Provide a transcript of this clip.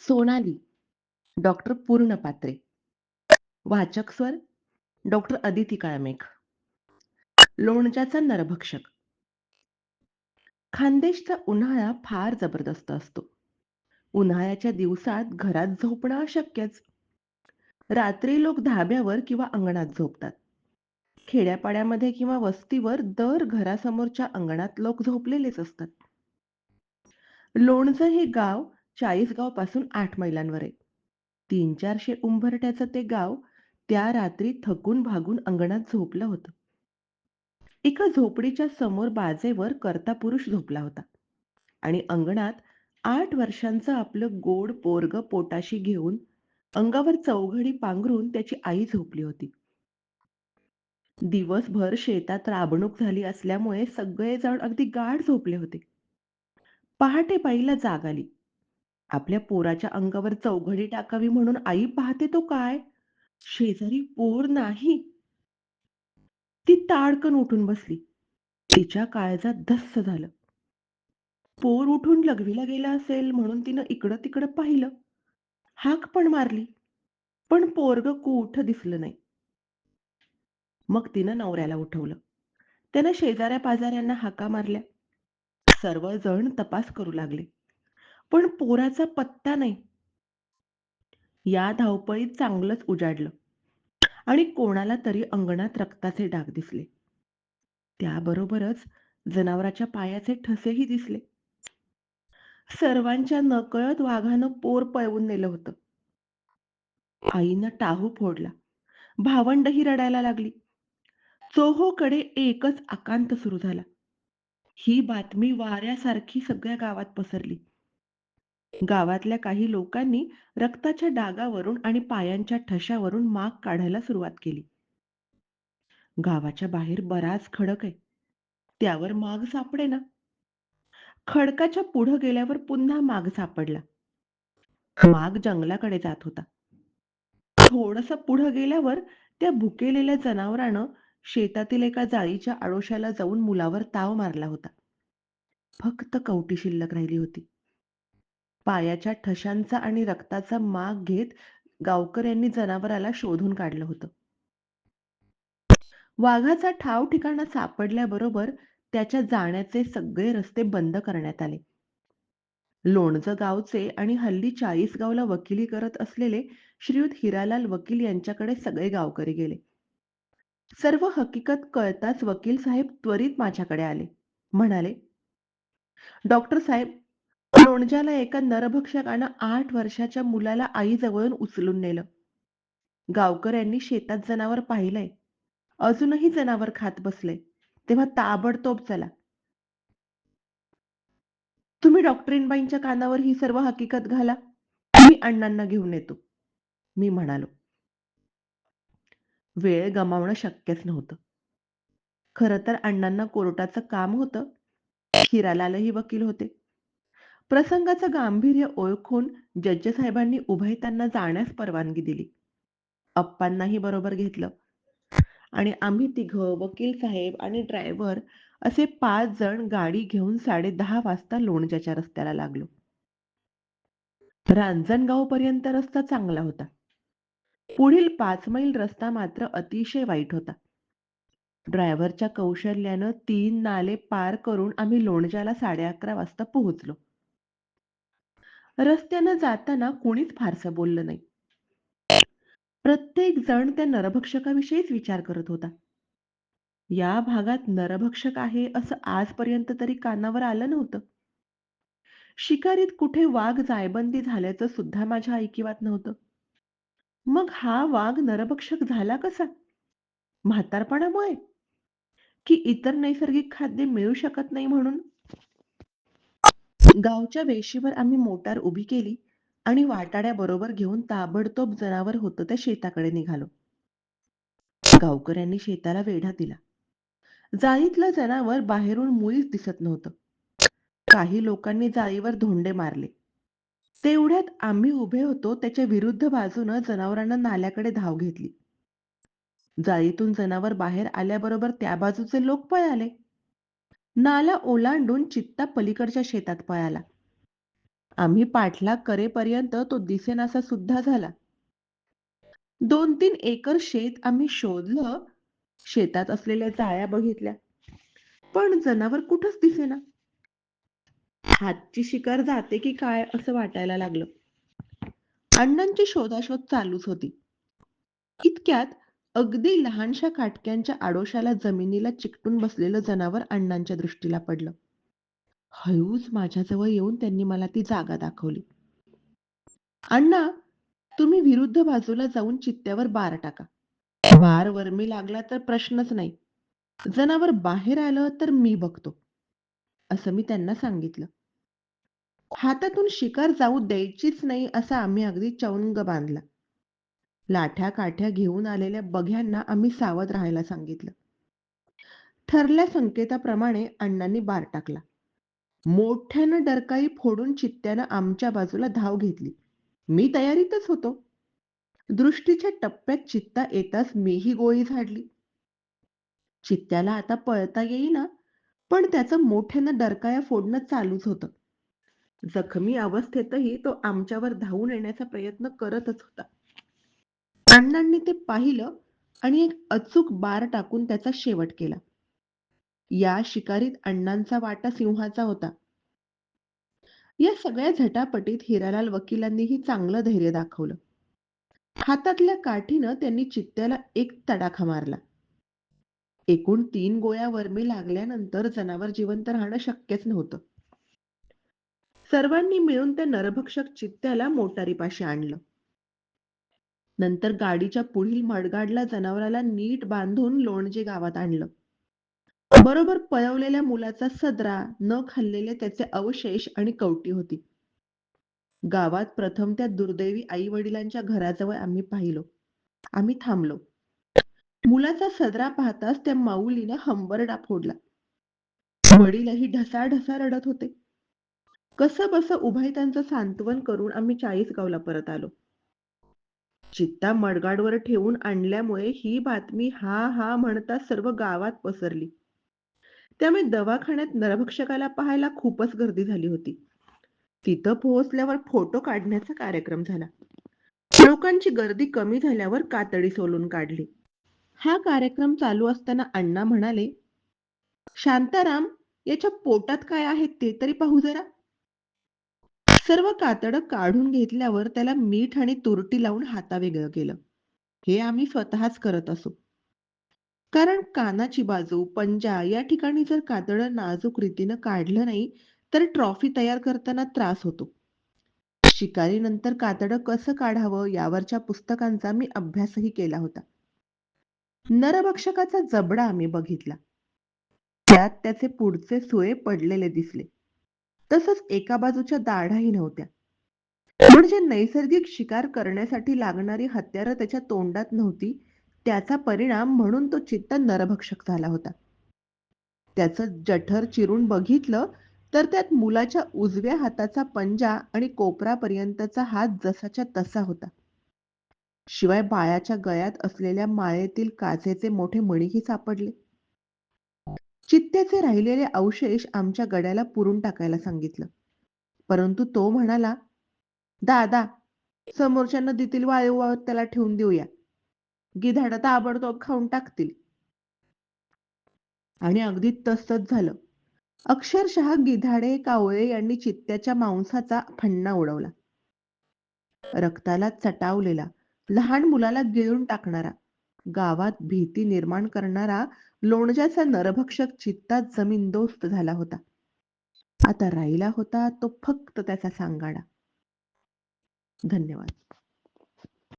Sonali doctor पूर्ण पात्रे वाचक स्वर डॉक्टर अदिती काळमेघ लोणच्याचा नरभक्षक. खानदेशचा उन्हाळा फार जबरदस्त असतो. उन्हाळ्याच्या दिवसात घरात झोपणं अशक्यच. रात्री लोक धाब्यावर किंवा अंगणात झोपतात. खेड्यापाड्यामध्ये किंवा वस्तीवर दर घरासमोरच्या अंगणात लोक झोपलेलेच असतात. लोणचं हे गाव चाळीस गावपासून आठ मैलांवर आहे तीन चारशे उंबरट्याचं ते गाव त्या रात्री थकून भागून अंगणात झोपलं होतं. एका झोपडीच्या समोर बाजेवर कर्ता पुरुष झोपला होता आणि अंगणात आठ वर्षांचं आपलं गोड पोरग पोटाशी घेऊन अंगावर चौघडी पांघरून त्याची आई झोपली होती. दिवसभर शेतात राबणूक झाली असल्यामुळे सगळेजण अगदी गाढ झोपले होते. पहाटे पाईला जाग आली. आपल्या पोराच्या अंगावर चौघडी टाकावी म्हणून आई पाहते तो काय? शेजारी पोर नाही. ती ताडकन उठून बसली. तिच्या काळजात धस्स झालं. पोर उठून लघवीला गेला असेल म्हणून तिनं इकडं तिकडं पाहिलं. हाक पण मारली. पण पोरग कुठ दिसलं नाही. मग तिनं नवऱ्याला उठवलं. त्यानं शेजाऱ्या पाजाऱ्यांना हाका मारल्या. सर्वजण तपास करू लागले. पण पोराचा पत्ता नाही. या धावपळीत चांगलंच उजाडलं. आणि कोणाला तरी अंगणात रक्ताचे डाग दिसले. त्याबरोबरच जनावराच्या पायाचे ठसेही दिसले. सर्वांच्या नकळत वाघानं पोर पळवून नेलं होतं. आईनं टाहू फोडला. भावंडही रडायला लागली. चोहोकडे एकच आकांत सुरू झाला. ही बातमी वाऱ्यासारखी सगळ्या गावात पसरली. गावातल्या काही लोकांनी रक्ताच्या डागावरून आणि पायांच्या ठशावरून माग काढायला सुरुवात केली. गावाच्या बाहेर बराच खडक आहे. त्यावर माग सापडे ना. खडकाच्या पुढं गेल्यावर पुन्हा माग सापडला. माग जंगलाकडे जात होता. थोडस पुढं गेल्यावर त्या भुकेलेल्या जनावरानं शेतातील एका जाळीच्या आडोशाला जाऊन मुलावर ताव मारला होता. फक्त कवटी शिल्लक राहिली होती. पायाच्या ठशांचा आणि रक्ताचा माग घेत गावकऱ्यांनी जनावराला शोधून काढलं होतं. वाघाचा ठाव ठिकाणा सापडल्याबरोबर त्याच्या जाण्याचे सगळे रस्ते बंद करण्यात आले. लोणचं गावचे आणि हल्ली चाळीसगावला वकिली करत असलेले श्रीयुत हिरालाल वकील यांच्याकडे सगळे गावकरी गेले. सर्व हकीकत कळताच वकील साहेब त्वरित माझ्याकडे आले. म्हणाले डॉक्टर साहेब लोणज्याला एका नरभक्षकानं आठ वर्षाच्या मुलाला आईजवळून उचलून नेलं. गावकऱ्यांनी शेतात जनावर पाहिलंय. अजूनही जनावर खात बसले तेव्हा ताबडतोब चला. तुम्ही डॉक्टरीनबाईंच्या कानावर ही सर्व हकीकत घाला. मी अण्णांना घेऊन येतो. मी म्हणालो. वेळ गमावणं शक्यच नव्हतं. खरं तर अण्णांना कोर्टाचं काम होतं. हिरालालही वकील होते. प्रसंगाचं गांभीर्य ओळखून जज्ज साहेबांनी उभयतांना जाण्यास परवानगी दिली. अप्पांनाही बरोबर घेतलं. आणि आम्ही तिघं वकील साहेब आणि ड्रायव्हर असे पाच जण गाडी घेऊन साडे दहा वाजता लोणच्याच्या रस्त्याला लागलो. रांजणगाव पर्यंत रस्ता चांगला होता. पुढील पाच मैल रस्ता मात्र अतिशय वाईट होता. ड्रायव्हरच्या कौशल्यानं तीन नाले पार करून आम्ही लोणच्याला साडे अकरा वाजता पोहोचलो. रस्त्यानं जाताना कोणीच फारसं बोललं नाही. प्रत्येक जण त्या नरभक्षकाविषयीच विचार करत होता. या भागात नरभक्षक आहे असं आजपर्यंत तरी कानावर आलं नव्हतं. शिकारीत कुठे वाघ जायबंदी झाल्याचं सुद्धा माझ्या ऐकिवात नव्हतं. मग हा वाघ नरभक्षक झाला कसा? म्हातारपणामुळे? की इतर नैसर्गिक खाद्य मिळू शकत नाही म्हणून? गावच्या वेशीवर आम्ही मोटार उभी केली आणि वाटाड्या बरोबर घेऊन ताबडतोब जनावर होतं त्या शेताकडे निघालो. गावकऱ्यांनी शेताला वेढा दिला. जाळीतलं जनावर बाहेरून मुळीच दिसत नव्हतं. काही लोकांनी जाळीवर धोंडे मारले. तेवढ्यात आम्ही उभे होतो त्याच्या विरुद्ध बाजूनं जनावरांना नाल्याकडे धाव घेतली. जाळीतून जनावर बाहेर आल्याबरोबर त्या बाजूचे लोक पळाले. नाला ओलांडून चित्ता पलीकडच्या शेतात पळाला. आम्ही पाठलाग करेपर्यंत तो दिसेनासा सुद्धा झाला. दोन तीन एकर शेत आम्ही शोधलं शेतात असलेल्या जाळ्या बघितल्या. पण जनावर कुठंच दिसेना. हातची शिकार जाते की काय असं वाटायला लागलं. अण्णांची शोधाशोध चालूच होती. इतक्यात अगदी लहानशा काटक्यांच्या आडोशाला जमिनीला चिकटून बसलेलं जनावर अण्णांच्या दृष्टीला पडलं. हळूच माझ्याजवळ येऊन त्यांनी मला ती जागा दाखवली. अण्णा तुम्ही विरुद्ध बाजूला जाऊन चित्त्यावर बार टाका. बार वरमी लागला तर प्रश्नच नाही. जनावर बाहेर आलं तर मी बघतो. असं मी त्यांना सांगितलं. हातातून शिकार जाऊ द्यायचीच नाही असा आम्ही अगदी चौंग बांधला. लाठ्या काठ्या घेऊन आलेल्या बघ्यांना आम्ही सावध राहायला सांगितलं. ठरल्या संकेताप्रमाणे अण्णांनी बार टाकला. मोठ्यानं डरकाई फोडून चित्त्यानं आमच्या बाजूला धाव घेतली. मी तयारीतच होतो. दृष्टीच्या टप्प्यात चित्ता येताच मीही गोळी झाडली. चित्त्याला आता पळता येईना पण त्याचं मोठ्यानं डरकाया फोडणं चालूच होतं. जखमी अवस्थेतही तो आमच्यावर धावून येण्याचा प्रयत्न करतच होता. अण्णांनी ते पाहिलं आणि एक अचूक बार टाकून त्याचा शेवट केला. या शिकारीत अण्णांचा वाटा सिंहाचा होता. या सगळ्या झटापटीत हिरालाल वकिलांनीही चांगलं धैर्य दाखवलं. हातातल्या काठीनं त्यांनी चित्त्याला एक तडाखा मारला. एकूण तीन गोळ्या वर्मी लागल्यानंतर जनावर जिवंत राहणं शक्यच नव्हतं. सर्वांनी मिळून त्या नरभक्षक चित्त्याला मोटारीपाशी आणलं. नंतर गाडीच्या पुढील मडगाडला जनावराला नीट बांधून लोणजे गावात आणलं. बरोबर पळवलेल्या मुलाचा सदरा न खाल्लेले त्याचे अवशेष आणि कवटी होती. गावात प्रथम त्या दुर्दैवी आई वडिलांच्या घराजवळ आम्ही पाहिलो. आम्ही थांबलो. मुलाचा सदरा पाहताच त्या माऊलीने हंबरडा फोडला. वडीलही ढसाढसा रडत होते. कसं बस उभय त्यांचं सांत्वन करून आम्ही चाळीसगावला परत आलो. चित्ता मडगाडवर ठेवून आणल्यामुळे ही बातमी हा हा म्हणता सर्व गावात पसरली. त्यामुळे दवाखान्यात नरभक्षकाला पाहायला खूपच गर्दी झाली होती. तिथं पोहोचल्यावर फोटो काढण्याचा कार्यक्रम झाला. लोकांची गर्दी कमी झाल्यावर कातडी सोलून काढली. हा कार्यक्रम चालू असताना अण्णा म्हणाले शांताराम याच्या पोटात काय आहे ते तरी पाहू जरा. सर्व कातड काढून घेतल्यावर त्याला मीठ आणि तुरटी लावून हातावेगळं केलं. हे आम्ही स्वतःच करत असो. कारण कानाची बाजू पंजा या ठिकाणी जर कातड नाजूक रीतीनं काढलं नाही तर ट्रॉफी तयार करताना त्रास होतो. शिकारीनंतर कातड कसं काढावं यावरच्या पुस्तकांचा मी अभ्यासही केला होता. नरभक्षकाचा जबडा आम्ही बघितला. त्यात त्याचे पुढचे सुळे पडलेले दिसले. तसंच एका बाजूच्या दाढाही नव्हत्या. म्हणजे नैसर्गिक शिकार करण्यासाठी लागणारी हत्यारं त्याच्या तोंडात नव्हती त्याचा परिणाम म्हणून तो चित्त नरभक्षक झाला होता. त्याचं जठर चिरून बघितलं तर त्यात मुलाच्या उजव्या हाताचा पंजा आणि कोपरापर्यंतचा हात जसाच्या तसा होता. शिवाय बाळाच्या गळ्यात असलेल्या माळेतील काचेचे मोठे मणीही सापडले. चित्त्याचे राहिलेले अवशेष आमच्या गड्याला पुरून टाकायला सांगितलं. परंतु तो म्हणाला दादा समोरच्या नदीतील वाळू त्याला ठेवून देऊया. गिधाड ताबडतोब खाऊन टाकतील. आणि अगदी तसंच झालं. अक्षरशः गिधाडे कावळे यांनी चित्त्याच्या मांसाचा फण्णा उडवला. रक्ताला चटावलेला लहान मुलाला गिळून टाकणारा गावात भीती निर्माण करणारा लोणज्याचा नरभक्षक चित्ता जमीनदोस्त झाला होता. आता राहिला होता तो फक्त त्याचा सांगाडा. धन्यवाद.